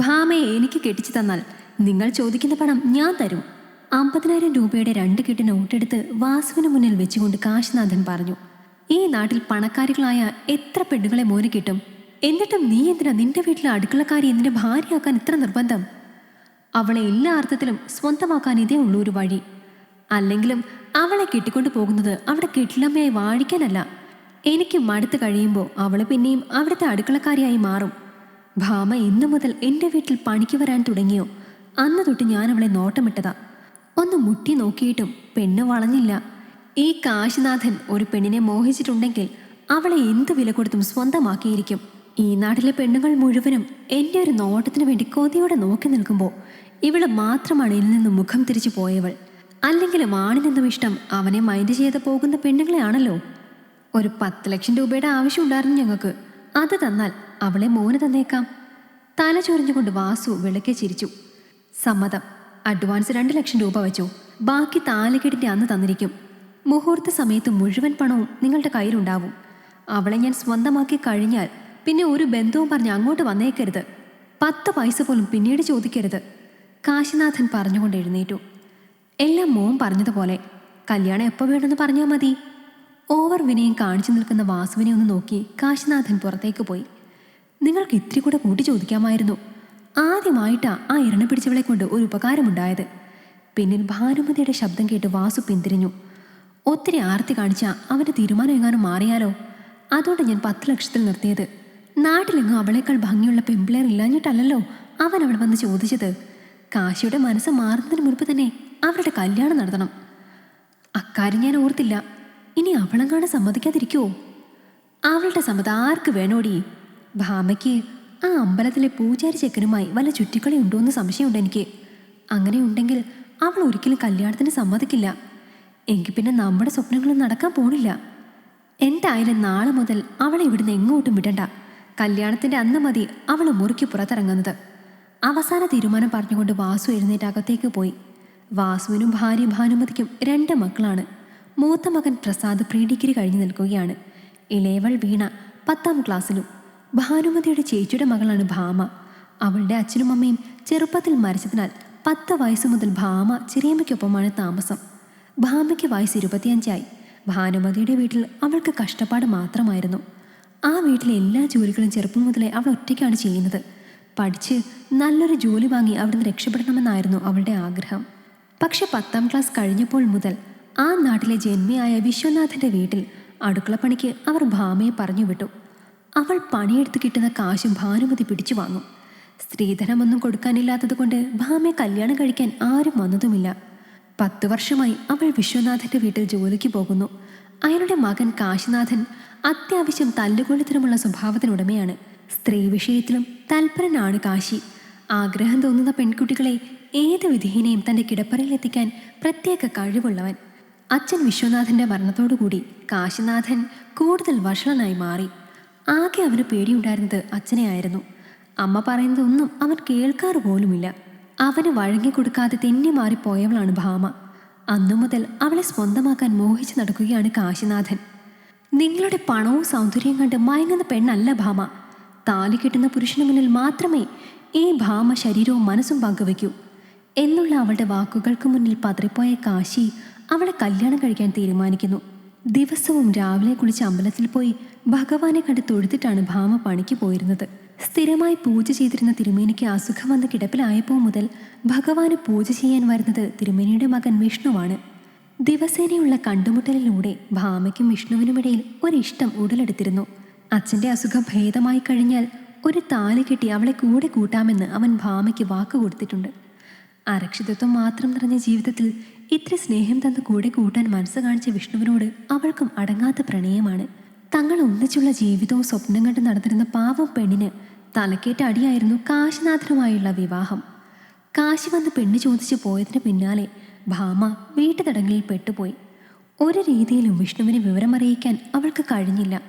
ഭാമയെ എനിക്ക് കെട്ടിച്ചു തന്നാൽ നിങ്ങൾ ചോദിക്കുന്ന പണം ഞാൻ തരും. അമ്പതിനായിരം രൂപയുടെ രണ്ട് കെട്ടി നോട്ടെടുത്ത് വാസുവിന് മുന്നിൽ വെച്ചുകൊണ്ട് കാശിനാഥൻ പറഞ്ഞു ഈ നാട്ടിൽ പണക്കാരികളായ എത്ര പെണ്ണുങ്ങളെ മോന് കിട്ടും? എന്നിട്ടും നീ എന്തിനാ നിന്റെ വീട്ടിലെ അടുക്കളക്കാരി എന്തിനെ ഭാര്യയാക്കാൻ ഇത്ര നിർബന്ധം? അവളെ എല്ലാ അർത്ഥത്തിലും സ്വന്തമാക്കാൻ ഇതേ ഉള്ളൂ ഒരു വഴി. അല്ലെങ്കിലും അവളെ കെട്ടിക്കൊണ്ടു പോകുന്നത് അവിടെ കെട്ടിലമ്മയായി വാഴിക്കാനല്ല. എനിക്ക് മടുത്ത് കഴിയുമ്പോൾ അവൾ പിന്നെയും അവിടുത്തെ അടുക്കളക്കാരിയായി മാറും. ഭാമ ഇന്നു മുതൽ എന്റെ വീട്ടിൽ പണിക്ക് വരാൻ തുടങ്ങിയോ? അന്ന് തൊട്ട് ഞാൻ അവളെ നോട്ടമിട്ടതാ. ഒന്ന് മുട്ടി നോക്കിയിട്ടും പെണ്ണ് വളഞ്ഞില്ല. ഈ കാശിനാഥൻ ഒരു പെണ്ണിനെ മോഹിച്ചിട്ടുണ്ടെങ്കിൽ അവളെ എന്ത് വില കൊടുത്തും സ്വന്തമാക്കിയിരിക്കും. ഈ നാട്ടിലെ പെണ്ണുങ്ങൾ മുഴുവനും എന്റെ ഒരു നോട്ടത്തിന് വേണ്ടി കൊതിയോടെ നോക്കി നിൽക്കുമ്പോൾ ഇവൾ മാത്രമാണ് ഇതിൽ നിന്ന് മുഖം തിരിച്ചു പോയവൾ. അല്ലെങ്കിലും ആണിനെന്നും ഇഷ്ടം അവനെ മൈൻഡ് ചെയ്ത് പോകുന്ന പെണ്ണുങ്ങളെയാണല്ലോ. ഒരു പത്ത് ലക്ഷം രൂപയുടെ ആവശ്യം ഉണ്ടായിരുന്നു ഞങ്ങൾക്ക്. അത് തന്നാൽ അവളെ മോന് തന്നേക്കാം. തല ചൊറിഞ്ഞുകൊണ്ട് വാസു വിളക്കെ ചിരിച്ചു. സമ്മതം. അഡ്വാൻസ് രണ്ട് ലക്ഷം രൂപ വെച്ചു. ബാക്കി താലികെട്ടിന്റെ അന്ന് തന്നിരിക്കും. മുഹൂർത്ത സമയത്ത് മുഴുവൻ പണവും നിങ്ങളുടെ കയ്യിലുണ്ടാവും. അവളെ ഞാൻ സ്വന്തമാക്കി കഴിഞ്ഞാൽ പിന്നെ ഒരു ബന്ധവും പറഞ്ഞ് അങ്ങോട്ട് വന്നേക്കരുത്. പത്ത് പൈസ പോലും പിന്നീട് ചോദിക്കരുത്. കാശിനാഥൻ പറഞ്ഞുകൊണ്ട് എഴുന്നേറ്റു. എല്ലാം മോൻ പറഞ്ഞതുപോലെ കല്യാണം എപ്പോൾ വേണമെന്ന് പറഞ്ഞാൽ മതി. ഓവർ വിനയം കാണിച്ചു നിൽക്കുന്ന വാസുവിനെ ഒന്ന് നോക്കി കാശിനാഥൻ പുറത്തേക്ക് പോയി. നിങ്ങൾക്ക് ഇത്തിരി കൂടെ കൂട്ടി ചോദിക്കാമായിരുന്നു. ആദ്യമായിട്ടാ ആ ഇരണ പിടിച്ചവളെ കൊണ്ട് ഒരു ഉപകാരമുണ്ടായത്. പിന്നിൽ ഭാനുമതിയുടെ ശബ്ദം കേട്ട് വാസു പിന്തിരിഞ്ഞു. ഒത്തിരി ആർത്തി കാണിച്ച അവന്റെ തീരുമാനം എങ്ങാനും മാറിയാലോ? അതുകൊണ്ട് ഞാൻ പത്ത് ലക്ഷത്തിൽ നിർത്തിയത്. നാട്ടിലെങ്ങും അവളേക്കാൾ ഭംഗിയുള്ള പെമ്പിളേർ ഇല്ലാഞ്ഞിട്ടല്ലല്ലോ അവൻ അവിടെ വന്ന് ചോദിച്ചത്. കാശിയുടെ മനസ്സ് മാറുന്നതിന് മുൻപ് തന്നെ അവരുടെ കല്യാണം നടത്തണം. അക്കാര്യം ഞാൻ ഓർത്തില്ല. ഇനി അവളെങ്ങാണ് സമ്മതിക്കാതിരിക്കുവോ? അവളുടെ സമ്മതം ആർക്ക് വേണോടി? ഭാമയ്ക്ക് ആ അമ്പലത്തിലെ പൂജാരി ചെക്കനുമായി വല്ല ചുറ്റിക്കളി ഉണ്ടോ എന്ന് സംശയമുണ്ട് എനിക്ക്. അങ്ങനെ ഉണ്ടെങ്കിൽ അവൾ ഒരിക്കലും കല്യാണത്തിന് സമ്മതിക്കില്ല. എങ്കിൽ പിന്നെ നമ്മുടെ സ്വപ്നങ്ങളും നടക്കാൻ പോണില്ല. എന്തായാലും നാളെ മുതൽ അവളെ ഇവിടുന്ന് എങ്ങോട്ടും വിടണ്ട. കല്യാണത്തിന്റെ അന്ന് മതി അവൾ മുറിക്ക് പുറത്തിറങ്ങുന്നത്. അവസാന തീരുമാനം പറഞ്ഞുകൊണ്ട് വാസു എഴുന്നേറ്റ് അകത്തേക്ക് പോയി. വാസുവിനും ഭാര്യ ഭാനുമതിക്കും രണ്ട് മക്കളാണ്. മൂത്ത മകൻ പ്രസാദ് പ്രീ ഡിഗ്രി കഴിഞ്ഞു നിൽക്കുകയാണ്. ഇളയവൾ വീണ പത്താം ക്ലാസ്സിലും ഭാനുമതിയുടെ ചേച്ചിയുടെ മകളാണ് ഭാമ. അവളുടെ അച്ഛനും അമ്മയും ചെറുപ്പത്തിൽ മരിച്ചതിനാൽ പത്ത് വയസ്സ് മുതൽ ഭാമ ചെറിയമ്മയ്ക്കൊപ്പമാണ് താമസം. ഭാമയ്ക്ക് വയസ്സ് ഇരുപത്തിയഞ്ചായി. ഭാനുമതിയുടെ വീട്ടിൽ അവൾക്ക് കഷ്ടപ്പാട് മാത്രമായിരുന്നു. ആ വീട്ടിലെ എല്ലാ ജോലികളും ചെറുപ്പം മുതലേ അവൾ ഒറ്റയ്ക്കാണ് ചെയ്യുന്നത്. പഠിച്ച് നല്ലൊരു ജോലി വാങ്ങി അവിടുന്ന് രക്ഷപ്പെടണമെന്നായിരുന്നു അവളുടെ ആഗ്രഹം. പക്ഷെ പത്താം ക്ലാസ് കഴിഞ്ഞപ്പോൾ മുതൽ ആ നാട്ടിലെ ജന്മിയായ വിശ്വനാഥന്റെ വീട്ടിൽ അടുക്കളപ്പണിക്ക് അവർ ഭാമയെ പറഞ്ഞു വിട്ടു. അവൾ പണിയെടുത്ത് കിട്ടുന്ന കാശും ഭാനുമതി പിടിച്ചു വാങ്ങും. സ്ത്രീധനമൊന്നും കൊടുക്കാനില്ലാത്തത് കൊണ്ട് ഭാമയെ കല്യാണം കഴിക്കാൻ ആരും വന്നതുമില്ല. പത്തു വർഷമായി അവൾ വിശ്വനാഥന്റെ വീട്ടിൽ ജോലിക്ക് പോകുന്നു. അയാളുടെ മകൻ കാശിനാഥൻ അത്യാവശ്യം തല്ലുകൊള്ളത്തിനുമുള്ള സ്വഭാവത്തിനുടമയാണ് സ്ത്രീ വിഷയത്തിലും തൽപരനാണ് കാശി. ആഗ്രഹം തോന്നുന്ന പെൺകുട്ടികളെ ഏത് വിധേനയും തന്റെ കിടപ്പറയിലെത്തിക്കാൻ പ്രത്യേക കഴിവുള്ളവൻ. അച്ഛൻ വിശ്വനാഥന്റെ മരണത്തോടുകൂടി കാശിനാഥൻ കൂടുതൽ വഷളനായി മാറി. ആകെ അവന് പേടിയുണ്ടായിരുന്നത് അച്ഛനെയായിരുന്നു അമ്മ പറയുന്നതൊന്നും അവൻ കേൾക്കാറ് പോലുമില്ല. അവന് വഴങ്ങിക്കൊടുക്കാതെ തെന്നി മാറിപ്പോയവളാണ് ഭാമ. അന്നു മുതൽ അവളെ സ്വന്തമാക്കാൻ മോഹിച്ചു നടക്കുകയാണ് കാശിനാഥൻ. നിങ്ങളുടെ പണവും സൗന്ദര്യം കണ്ട് മയങ്ങുന്ന പെണ്ണല്ല ഭാമ. താലി കിട്ടുന്ന പുരുഷന് മുന്നിൽ മാത്രമേ ഈ ഭാമ ശരീരവും മനസ്സും പങ്കുവയ്ക്കൂ. എന്നുള്ള അവളുടെ വാക്കുകൾക്ക് മുന്നിൽ പതറിപ്പോയ കാശി അവളെ കല്യാണം കഴിക്കാൻ തീരുമാനിക്കുന്നു. ദിവസവും രാവിലെ കുളിച്ച് അമ്പലത്തിൽ പോയി ഭഗവാനെ കണ്ട് തൊഴുത്തിട്ടാണ് ഭാമ പണിക്ക് പോയിരുന്നത്. സ്ഥിരമായി പൂജ ചെയ്തിരുന്ന തിരുമേനിക്ക് അസുഖം വന്ന് കിടപ്പിലായപ്പോൾ മുതൽ ഭഗവാന് പൂജ ചെയ്യാൻ വരുന്നത് തിരുമേനിയുടെ മകൻ വിഷ്ണുവാണ്. ദിവസേനയുള്ള കണ്ടുമുട്ടലിലൂടെ ഭാമയ്ക്കും വിഷ്ണുവിനുമിടയിൽ ഒരിഷ്ടം ഉടലെടുത്തിരുന്നു. അച്ഛന്റെ അസുഖം ഭേദമായി കഴിഞ്ഞാൽ ഒരു താലി കെട്ടി അവളെ കൂടെ കൂട്ടാമെന്ന് അവൻ ഭാമയ്ക്ക് വാക്ക് കൊടുത്തിട്ടുണ്ട്. അരക്ഷിതത്വം മാത്രം നിറഞ്ഞ ജീവിതത്തിൽ ഇത്ര സ്നേഹം തന്ന് കൂടെ കൂട്ടാൻ മനസ്സ് കാണിച്ച വിഷ്ണുവിനോട് അവൾക്കും അടങ്ങാത്ത പ്രണയമാണ്. തങ്ങൾ ഒന്നിച്ചുള്ള ജീവിതവും സ്വപ്നം കണ്ട് നടന്നിരുന്ന പാവം പെണ്ണിന് തലക്കേറ്റ അടിയായിരുന്നു കാശിനാഥനുമായുള്ള വിവാഹം. കാശി വന്ന് പെണ്ണ് ചോദിച്ചു പോയതിന് പിന്നാലെ ഭാമ വീട്ടുതടങ്കലിൽ പെട്ടുപോയി. ഒരു രീതിയിലും വിഷ്ണുവിനെ വിവരമറിയിക്കാൻ അവൾക്ക് കഴിഞ്ഞില്ല.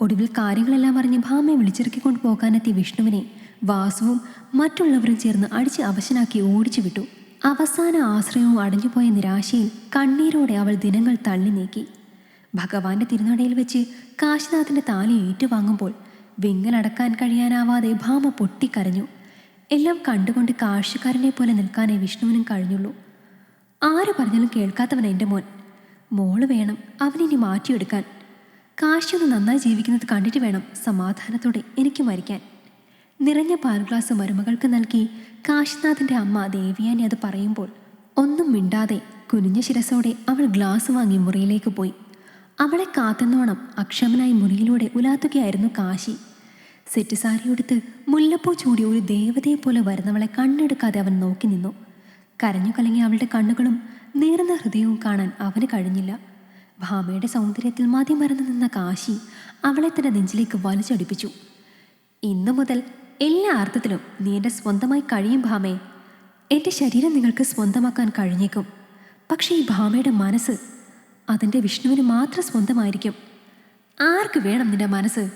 ഒടുവിൽ കാര്യങ്ങളെല്ലാം അറിഞ്ഞ് ഭാമയെ വിളിച്ചിറക്കിക്കൊണ്ട് പോകാനെത്തിയ വിഷ്ണുവിനെ വാസുവും മറ്റുള്ളവരും ചേർന്ന് അടിച്ച് അവശനാക്കി ഓടിച്ചു വിട്ടു. അവസാന ആശ്രയവും അടഞ്ഞുപോയ നിരാശയിൽ കണ്ണീരോടെ അവൾ ദിനങ്ങൾ തള്ളി നീക്കി. ഭഗവാന്റെ തിരുനടയിൽ വെച്ച് കാശിനാഥന്റെ താലി ഏറ്റുവാങ്ങുമ്പോൾ വിങ്ങലടക്കാൻ കഴിയാനാവാതെ ഭാമ പൊട്ടിക്കരഞ്ഞു. എല്ലാം കണ്ടുകൊണ്ട് കാഴ്ചക്കാരനെ പോലെ നിൽക്കാനേ വിഷ്ണുവിനും കഴിഞ്ഞുള്ളൂ. ആര് പറഞ്ഞാലും കേൾക്കാത്തവൻ എന്റെ മോൻ. മോൾ വേണം അവനിനി മാറ്റിയെടുക്കാൻ. കാശിയൊന്ന് നന്നായി ജീവിക്കുന്നത് കണ്ടിട്ട് വേണം സമാധാനത്തോടെ എനിക്ക് മരിക്കാൻ. നിറഞ്ഞ പാൽ ഗ്ലാസ് മരുമകൾക്ക് നൽകി കാശിനാഥിന്റെ അമ്മ ദേവിയാനി അത് പറയുമ്പോൾ ഒന്നും മിണ്ടാതെ കുനിഞ്ഞ ശിരസോടെ അവൾ ഗ്ലാസ് വാങ്ങി മുറിയിലേക്ക് പോയി. അവളെ കാത്തുന്നോണം അക്ഷമനായി മുറിയിലൂടെ ഉലാത്തുകയായിരുന്നു കാശി. സെറ്റ് സാരിയെടുത്ത് മുല്ലപ്പൂ ചൂടി ഒരു ദേവതയെ പോലെ വരുന്നവളെ കണ്ണെടുക്കാതെ അവൻ നോക്കി നിന്നു. കരഞ്ഞു കലങ്ങിയ അവളുടെ കണ്ണുകളും നേർന്ന ഹൃദയവും കാണാൻ അവന് കഴിഞ്ഞില്ല. ഭാമയുടെ സൗന്ദര്യത്തിൽ മതി മതിമറന്നു നിന്ന കാശി അവളെ തന്റെ നെഞ്ചിലേക്ക് വലിച്ചടിപ്പിച്ചു. ഇന്നു മുതൽ എല്ലാ അർത്ഥത്തിലും നീ എന്റെ സ്വന്തമായി കഴിയും ഭാമേ. എന്റെ ശരീരം നിങ്ങൾക്ക് സ്വന്തമാക്കാൻ കഴിഞ്ഞേക്കും. പക്ഷേ ഈ ഭാമയുടെ മനസ്സ് അതിന്റെ വിഷ്ണുവിന് മാത്രം സ്വന്തമായിരിക്കും. ആർക്ക് വേണം നിന്റെ മനസ്സ്?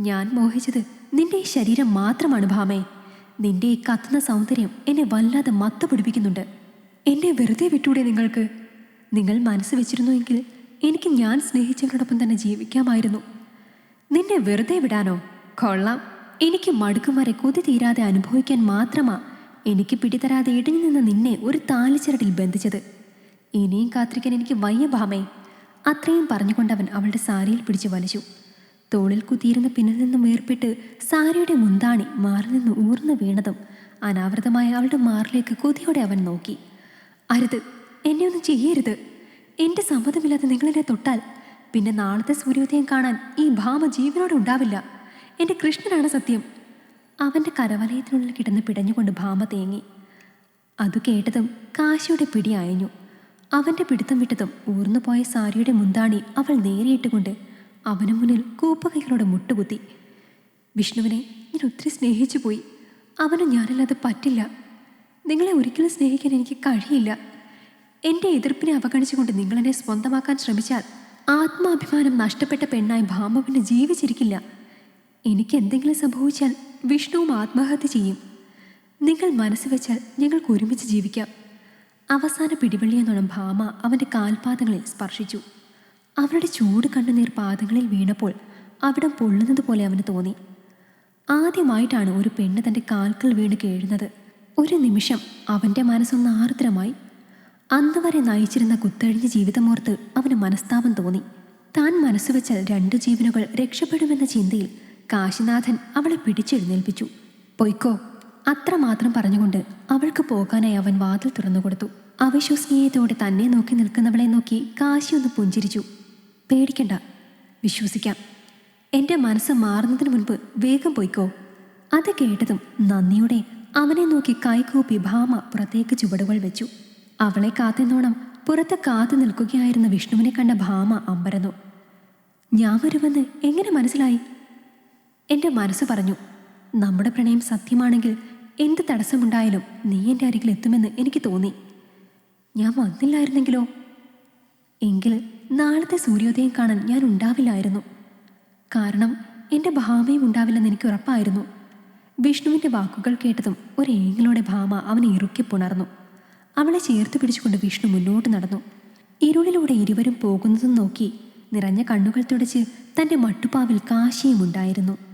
ഞാൻ മോഹിച്ചത് നിന്റെ ഈ ശരീരം മാത്രമാണ് ഭാമേ. നിന്റെ ഈ കത്തുന്ന സൗന്ദര്യം എന്നെ വല്ലാതെ മത്ത പിടിപ്പിക്കുന്നുണ്ട്. എന്നെ വെറുതെ വിട്ടൂടെ നിങ്ങൾക്ക്? നിങ്ങൾ മനസ്സ് വെച്ചിരുന്നുവെങ്കിൽ എനിക്ക് ഞാൻ സ്നേഹിച്ചവരോടൊപ്പം തന്നെ ജീവിക്കാമായിരുന്നു. നിന്നെ വെറുതെ വിടാനോ? കൊള്ളാം. എനിക്ക് മടുക്കും വരെ കൊതി തീരാതെ അനുഭവിക്കാൻ മാത്രമാ എനിക്ക് പിടിതരാതെ ഇടിഞ്ഞു നിന്ന് നിന്നെ ഒരു താലിച്ചരടിൽ ബന്ധിച്ചത്. ഇനിയും കാത്തിരിക്കാൻ എനിക്ക് വയ്യ ഭാമേ. അത്രയും പറഞ്ഞുകൊണ്ടവൻ അവളുടെ സാരിയിൽ പിടിച്ചു വലിച്ചു. തോളിൽ കുത്തിയിരുന്ന പിന്നിൽ നിന്നും വേർപെട്ട് സാരിയുടെ മുന്താണി മാറിൽ നിന്ന് ഊർന്നു വീണതും അനാവൃതമായ അവളുടെ മാറിലേക്ക് കൊതിയോടെ അവൻ നോക്കി. അരുത് എന്നെ ഒന്നും ചെയ്യരുത്. എന്റെ സമ്മതമില്ലാതെ നിങ്ങളെന്നെ തൊട്ടാൽ പിന്നെ നാളത്തെ സൂര്യോദയം കാണാൻ ഈ ഭാമ ജീവനോടെ ഉണ്ടാവില്ല. എന്റെ കൃഷ്ണനാണ് സത്യം. അവന്റെ കരവലയത്തിനുള്ളിൽ കിടന്ന് പിടഞ്ഞുകൊണ്ട് ഭാമ തേങ്ങി. അത് കേട്ടതും കാശിയുടെ പിടി അയഞ്ഞു. അവന്റെ പിടുത്തം വിട്ടതും ഊർന്നുപോയ സാരിയുടെ മുന്താണി അവൾ നേരിയിട്ടുകൊണ്ട് അവനു മുന്നിൽ കൂപ്പകൈകളോട് മുട്ടുകുത്തി. വിഷ്ണുവിനെ ഞാൻ ഒത്തിരി സ്നേഹിച്ചു പോയി. അവന് ഞാനല്ലാതെ പറ്റില്ല. നിങ്ങളെ ഒരിക്കലും സ്നേഹിക്കാൻ എനിക്ക് കഴിയില്ല. എന്റെ എതിർപ്പിനെ അവഗണിച്ചുകൊണ്ട് നിങ്ങളെന്നെ സ്വന്തമാക്കാൻ ശ്രമിച്ചാൽ ആത്മാഭിമാനം നഷ്ടപ്പെട്ട പെണ്ണായി ഭാമ പിന്നെ ജീവിച്ചിരിക്കില്ല. എനിക്ക് എന്തെങ്കിലും സംഭവിച്ചാൽ വിഷ്ണുവും ആത്മഹത്യ ചെയ്യും. നിങ്ങൾ മനസ്സ് വെച്ചാൽ ഞങ്ങൾക്ക് ഒരുമിച്ച് ജീവിക്കാം. അവസാന പിടിവള്ളിയെന്നോണം ഭാമ അവന്റെ കാൽപാദങ്ങളിൽ സ്പർശിച്ചു. അവരുടെ ചൂട് കണ്ണുനീർ പാദങ്ങളിൽ വീണപ്പോൾ അവിടം പൊള്ളുന്നത് പോലെ അവന് തോന്നി. ആദ്യമായിട്ടാണ് ഒരു പെണ്ണ് തന്റെ കാൽക്കൽ വീണ് കേഴുന്നത്. ഒരു നിമിഷം അവന്റെ മനസ്സൊന്ന് ആർദ്രമായി. അന്ന് വരെ നയിച്ചിരുന്ന കുത്തഴിഞ്ഞ ജീവിതമോർത്ത് അവന് മനസ്താപം തോന്നി. താൻ മനസ്സുവെച്ചാൽ രണ്ട് ജീവനുകൾ രക്ഷപ്പെടുമെന്ന ചിന്തയിൽ കാശിനാഥൻ അവളെ പിടിച്ചെഴുന്നേൽപ്പിച്ചു. പൊയ്ക്കോ അത്രമാത്രം പറഞ്ഞുകൊണ്ട് അവൾക്ക് പോകാനായി അവൻ വാതിൽ തുറന്നു കൊടുത്തു. അവിശ്വസനീയത്തോടെ തന്നെ നോക്കി നിൽക്കുന്നവളെ നോക്കി കാശി ഒന്ന് പുഞ്ചിരിച്ചു. പേടിക്കണ്ട വിശ്വസിക്കാം. എന്റെ മനസ്സ് മാറുന്നതിന് മുൻപ് വേഗം പൊയ്ക്കോ. അത് കേട്ടതും നന്ദിയോടെ അവനെ നോക്കി കൈകൂപ്പി ഭാമ പുറത്തേക്ക് ചുവടുകൾ വെച്ചു. അവളെ കാത്തെന്നോണം പുറത്ത് കാത്തു നിൽക്കുകയായിരുന്ന വിഷ്ണുവിനെ കണ്ട ഭാമ അമ്പരന്നു. ഞാൻ വരുമെന്ന് എങ്ങനെ മനസ്സിലായി? എന്റെ മനസ്സ് പറഞ്ഞു നമ്മുടെ പ്രണയം സത്യമാണെങ്കിൽ എന്ത് തടസ്സമുണ്ടായാലും നീ എന്റെ അരികിൽ എത്തുമെന്ന് എനിക്ക് തോന്നി. ഞാൻ വന്നില്ലായിരുന്നെങ്കിലോ? എങ്കിൽ നാളത്തെ സൂര്യോദയം കാണാൻ ഞാൻ ഉണ്ടാവില്ലായിരുന്നു. കാരണം എന്റെ ഭാമയും ഉണ്ടാവില്ലെന്ന് എനിക്ക് ഉറപ്പായിരുന്നു. വിഷ്ണുവിന്റെ വാക്കുകൾ കേട്ടതും ഒരു ഏങ്ങളോടെ ഭാമ അവനെ ഇറുക്കി പുണർന്നു. അവളെ ചേർത്ത് പിടിച്ചുകൊണ്ട് വിഷ്ണു മുന്നോട്ട് നടന്നു. ഇരുളിലൂടെ ഇരുവരും പോകുന്നതും നോക്കി നിറഞ്ഞ കണ്ണുകൾ തുടച്ച് തന്റെ മട്ടുപ്പാവിൽ കാശിയും ഉണ്ടായിരുന്നു